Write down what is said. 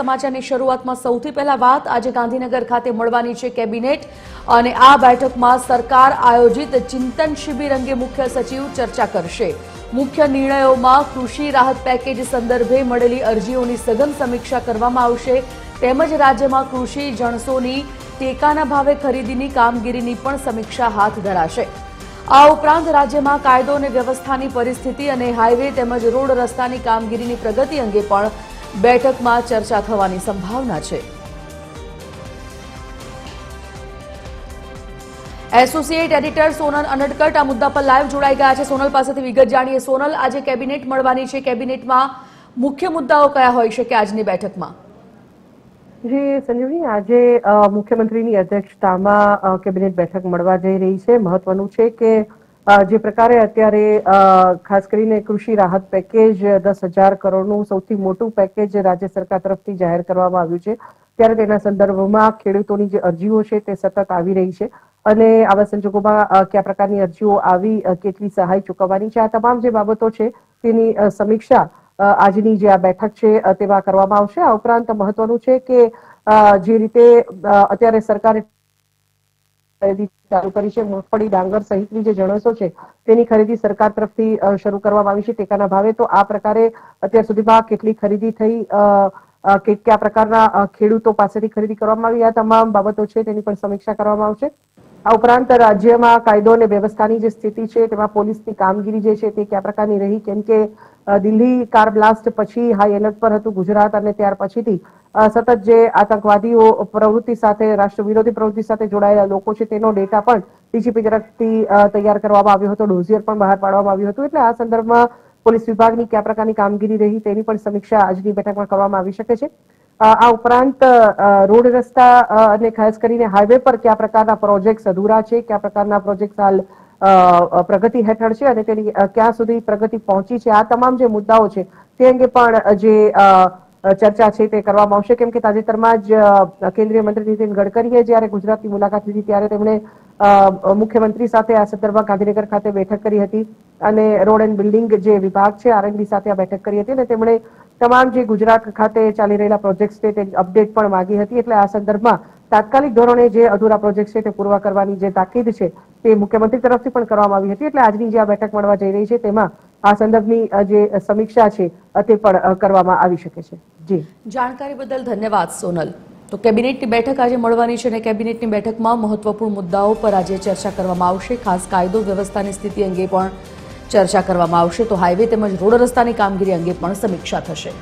સમાચારની શરૂઆતમાં સૌથી પહેલા વાત આજે ગાંધીનગર ખાતે મળવાની છે કેબિનેટ અને આ બેઠકમાં સરકાર આયોજિત ચિંતન શિબિર અંગે મુખ્ય સચિવ ચર્ચા કરશે. મુખ્ય નિર્ણયોમાં કૃષિ રાહત પેકેજ સંદર્ભે મળેલી અરજીઓની સઘન સમીક્ષા કરવામાં આવશે. તેમજ રાજ્યમાં કૃષિ જણસોની ટેકાના ભાવે ખરીદીની કામગીરીની પણ સમીક્ષા હાથ ધરાશે. આ ઉપરાંત રાજ્યમાં કાયદો અને વ્યવસ્થાની પરિસ્થિતિ અને હાઈવે તેમજ રોડ રસ્તાની કામગીરીની પ્રગતિ અંગે પણ બેઠકમાં ચર્ચા થવાની સંભાવના છે. એસોસિએટ એડિટર સોનલ અનડકટ આ મુદ્દા પર લાઈવ જોડાઈ ગયા છે. સોનલ પાસેથી વિગત જાણીએ. સોનલ, આજે કેબિનેટ મળવાની છે. કેબિનેટમાં મુખ્ય મુદ્દાઓ કયા હોઈ શકે આજની બેઠકમાં? જી સંજીવજી આજે મુખ્યમંત્રીની અધ્યક્ષતામાં કેબિનેટ બેઠક મળવા જઈ રહી છે. મહત્વનું છે કે જે પ્રકારે અત્યારે ખાસ કરીને કૃષિ રાહત પેકેજ દસ હજાર કરોડનું સૌથી મોટું પેકેજ રાજ્ય સરકાર તરફથી જાહેર કરવામાં આવ્યું છે. ત્યારે તેના સંદર્ભમાં ખેડૂતોની જે અરજીઓ છે તે સતત આવી રહી છે અને આવા સંજોગોમાં કયા પ્રકારની અરજીઓ આવી કેટલી સહાય ચૂકવવાની છે આ તમામ જે બાબતો છે તેની સમીક્ષા આજની જે આ બેઠક છે તેમાં કરવામાં આવશે. આ ઉપરાંત મહત્વનું છે કે જે રીતે અત્યારે સરકારે ખરીદી ચાલુ કરી છે. મગફળી, ડાંગર સહિતની જે જણસો છે, તેની ખરીદી સરકાર તરફથી શરૂ કરવામાં આવી છે ટેકાના ભાવે. તો આ પ્રકારે અત્યાર સુધીમાં કેટલી ખરીદી થઈ? કે કયા પ્રકારના ખેડૂતો પાસેથી ખરીદી કરવામાં આવી? આ તમામ બાબતો છે તેની પણ સમીક્ષા કરવામાં આવશે. આ ઉપરાંત રાજ્યમાં કાયદો અને વ્યવસ્થાની જે સ્થિતિ છે, તેમાં પોલીસની કામગીરી જે છે, તે કયા પ્રકારની રહી? કેમ કે દિલ્હી કાર બ્લાસ્ટ પછી હાઈ એલર્ટ પર હતું ગુજરાત અને ત્યાર પછીથી સતત જે આતંકવાદીઓ પ્રવૃત્તિ સાથે રાષ્ટ્ર વિરોધી પ્રવૃત્તિ સાથે જોડાયેલા લોકો છે, તેનો ડેટા પણ ડીજીપી તરફથી તૈયાર કરવામાં આવ્યો હતો, ડોઝિયર પણ બહાર પાડવામાં આવ્યું હતું. એટલે આ સંદર્ભમાં પોલીસ વિભાગની કયા પ્રકારની કામગીરી રહી તેની પણ સમીક્ષા આજની બેઠકમાં કરવામાં આવી શકે છે. આ ઉપરાંત રોડ રસ્તા અને ખાસ કરીને હાઈવે પર કયા પ્રકારના પ્રોજેક્ટ્સ અધૂરા છે કયા પ્રકારના પ્રોજેક્ટ હાલ પ્રગતિ હેઠળ છે અને તેની ક્યાં સુધી પ્રગતિ પહોંચી છે આ તમામ જે મુદ્દાઓ છે તે અંગે પણ જે અ, ચર્ચા છે તે કરવામાં આવશે. કેમ કે તાજેતરમાં જ કેન્દ્રીય મંત્રી નીતિન ગડકરીએ જ્યારે ગુજરાતની મુલાકાત લીધી ત્યારે તેમણે મુખ્યમંત્રી સાથે આ સંદર્ભમાં ગાંધીનગર ખાતે બેઠક કરી હતી અને રોડ એન્ડ બિલ્ડિંગ જે વિભાગ છે, આરએનબી સાથે આ બેઠક કરી હતી અને તેમણે તમામ જે ગુજરાત ખાતે ચાલી રહેલા પ્રોજેક્ટ છે તે અપડેટ પણ માંગી હતી. એટલે આ સંદર્ભમાં તાત્કાલિક ધોરણે જે અધૂરા પ્રોજેક્ટ છે તે પૂર્ણ કરવાની જે તાકીદ છે તે મુખ્યમંત્રી તરફથી પણ કરવામાં આવી હતી. એટલે આજની જે આ બેઠક મળવા જઈ રહી છે તેમાં આ સંદર્ભની જે સમીક્ષા છે તે પણ કરવામાં આવી શકે છે. જી. જાણકારી બદલ ધન્યવાદ, સોનલ. તો કેબિનેટની બેઠક આજે મળવાની છે અને કેબિનેટની બેઠકમાં મહત્વપૂર્ણ મુદ્દાઓ પર આજે ચર્ચા કરવામાં આવશે. ખાસ કાયદો, વ્યવસ્થાની સ્થિતિ અંગે પણ ચર્ચા કરવામાં આવશે. તો હાઈવે તેમજ રોડ રસ્તાની કામગીરી અંગે પણ સમીક્ષા થશે.